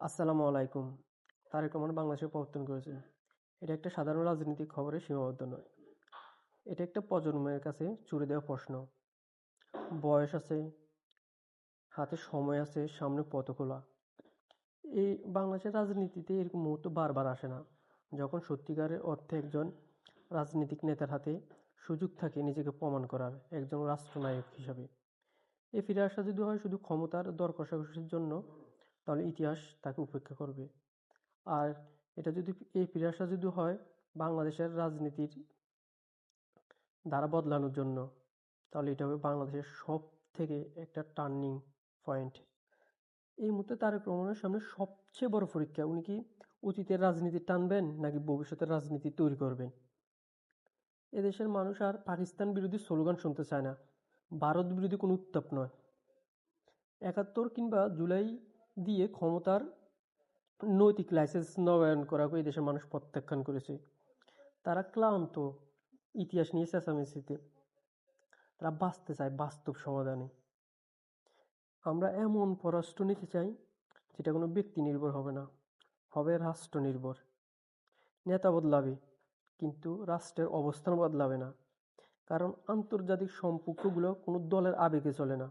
আসসালামু আলাইকুম। তারেক রহমান বাংলাদেশে প্রবর্তন করেছেন। এটা একটা সাধারণ রাজনৈতিক খবরে সীমাবদ্ধ নয়। এটা একটা প্রজন্মের কাছে ছুড়ে দেওয়া প্রশ্ন। বয়স আছে, হাতে সময় আছে, সামনে পথ খোলা। এই বাংলাদেশের রাজনীতিতে এরকম মুহূর্ত বারবার আসে না। যখন সত্যিকারের অর্থে একজন রাজনৈতিক নেতার হাতে সুযোগ থাকে নিজেকে প্রমাণ করার, একজন রাষ্ট্রনায়ক হিসাবে। এই ফিরে আসা যদি হয় শুধু ক্ষমতার দর কষাকষির জন্য তাহলে ইতিহাস তাকে উপেক্ষা করবে। আর এটা যদি এই ফিরে আসা যদি হয় বাংলাদেশের রাজনীতির ধারা বদলানোর জন্য, তাহলে এটা হবে বাংলাদেশের সব থেকে একটা টার্নিং পয়েন্ট এই মুহূর্তে তারেক রহমানের সামনে সবচেয়ে বড় পরীক্ষা, উনি কি অতীতের রাজনীতি টানবেন নাকি ভবিষ্যতের রাজনীতি তৈরি করবেন? এদেশের মানুষ আর পাকিস্তান বিরোধী স্লোগান শুনতে চায় না। ভারত বিরোধী কোনো উত্তাপ নয়। একাত্তর কিংবা জুলাই দিয়ে ক্ষমতার নৈতিক লাইসেন্স নবায়ন করাকে এই দেশের মানুষ প্রত্যাখ্যান করেছে। তারা ক্লান্ত, ইতিহাস নিয়ে চেঁচামেচিতে। তারা বাঁচতে চায় বাস্তব সমাধানে। আমরা এমন পররাষ্ট্র নিতে চাই, যেটা কোনো ব্যক্তি নির্ভর হবে না। হবে রাষ্ট্র নির্ভর। নেতা বদলাবে, কিন্তু রাষ্ট্রের অবস্থান বদলাবে না। কারণ আন্তর্জাতিক সম্পর্কগুলো কোনো দলের আবেগে চলে না।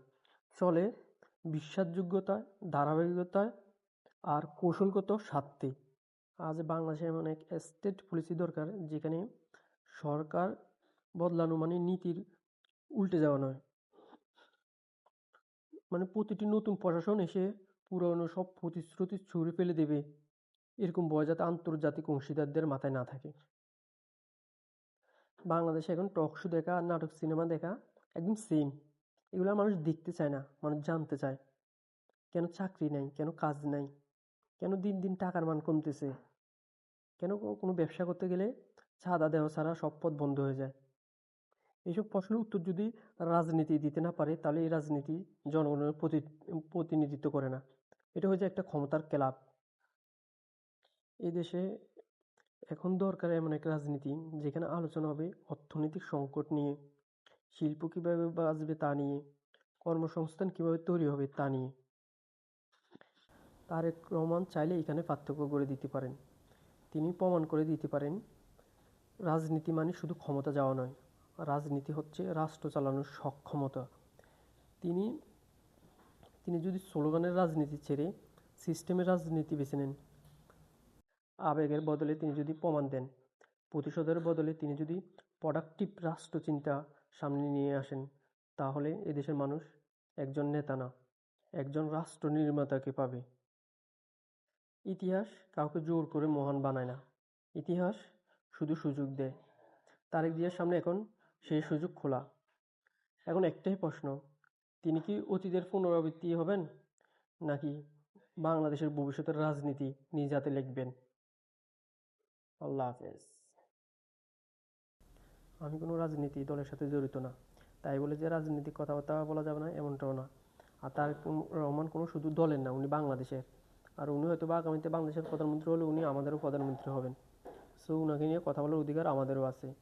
চলে বিশ্বাসযোগ্যতায় ধারাবাহিকতায় আর কৌশলগত স্বার্থে। আজ বাংলাদেশে এমন এক স্টেট পলিসি দরকার যেখানে সরকার বদলানো মানে নীতির উল্টে যাওয়া নয়। মানে প্রতিটি নতুন প্রশাসন এসে পুরনো সব প্রতিশ্রুতি ছুঁড়ে ফেলে দেবে। এরকম ভয় যাতে আন্তর্জাতিক অংশীদারদের মাথায় না থাকে। বাংলাদেশে এখন টক শো দেখা, নাটক, সিনেমা দেখা একদম সেম এগুলো মানুষ দেখতে চায় না, মানুষ জানতে চায়। কেন চাকরি নাই, কেন কাজ নাই, কেন দিন দিন টাকার মান কমতেছে? কেন কোনো ব্যবসা করতে গেলে চাঁদা দেওয়া ছাড়া সব পথ বন্ধ হয়ে যায়? এইসব প্রশ্নের উত্তর যদি রাজনীতি দিতে না পারে, তাহলে এই রাজনীতি জনগণের প্রতি, প্রতিনিধিত্ব করে না। এটা হয়ে যায় একটা ক্ষমতার ক্লাব। এই দেশে এখন দরকার এমন এক রাজনীতি যেখানে আলোচনা হবে অর্থনৈতিক সংকট নিয়ে। শিল্প কীভাবে বাঁচবে তা নিয়ে, কর্মসংস্থান কীভাবে তৈরি হবে তা নিয়ে। তারেক রহমান চাইলে এখানে পার্থক্য করে দিতে পারেন। তিনি প্রমাণ করে দিতে পারেন, রাজনীতি মানে শুধু ক্ষমতা যাওয়া নয়, রাজনীতি হচ্ছে রাষ্ট্র চালানোর সক্ষমতা। তিনি তিনি যদি স্লোগানের রাজনীতি ছেড়ে সিস্টেমের রাজনীতি বেছে নেন, আবেগের বদলে তিনি যদি প্রমাণ দেন, প্রতিশোধের বদলে তিনি যদি প্রোডাক্টিভ রাষ্ট্রচিন্তা সামনে নিয়ে আসেন, তাহলে এদেশের মানুষ একজন নেতা না, একজন রাষ্ট্র নির্মাতাকে পাবে। ইতিহাস কাউকে জোর করে মহান বানায় না। ইতিহাস শুধু সুযোগ দেয়। তারেক জিয়ার সামনে এখন সেই সুযোগ খোলা। এখন একটাই প্রশ্ন, তিনি কি অতীতের পুনরাবৃত্তি হবেন, নাকি বাংলাদেশের ভবিষ্যতের রাজনীতি নিজ হাতে লিখবেন? আল্লাহ হাফেজ। আমি কোনো রাজনীতি দলের সাথে জড়িত না। তাই বলে যে রাজনীতির কথাবার্তা বলা যাবে না, এমনটাও না। আর তার রহমান কোনো শুধু দলের না, উনি বাংলাদেশের। আর উনি হয়তো বা আগামীতে বাংলাদেশের প্রধানমন্ত্রী হলে উনি আমাদেরও প্রধানমন্ত্রী হবেন। সো উনাকে নিয়ে কথা বলার অধিকার আমাদেরও আছে।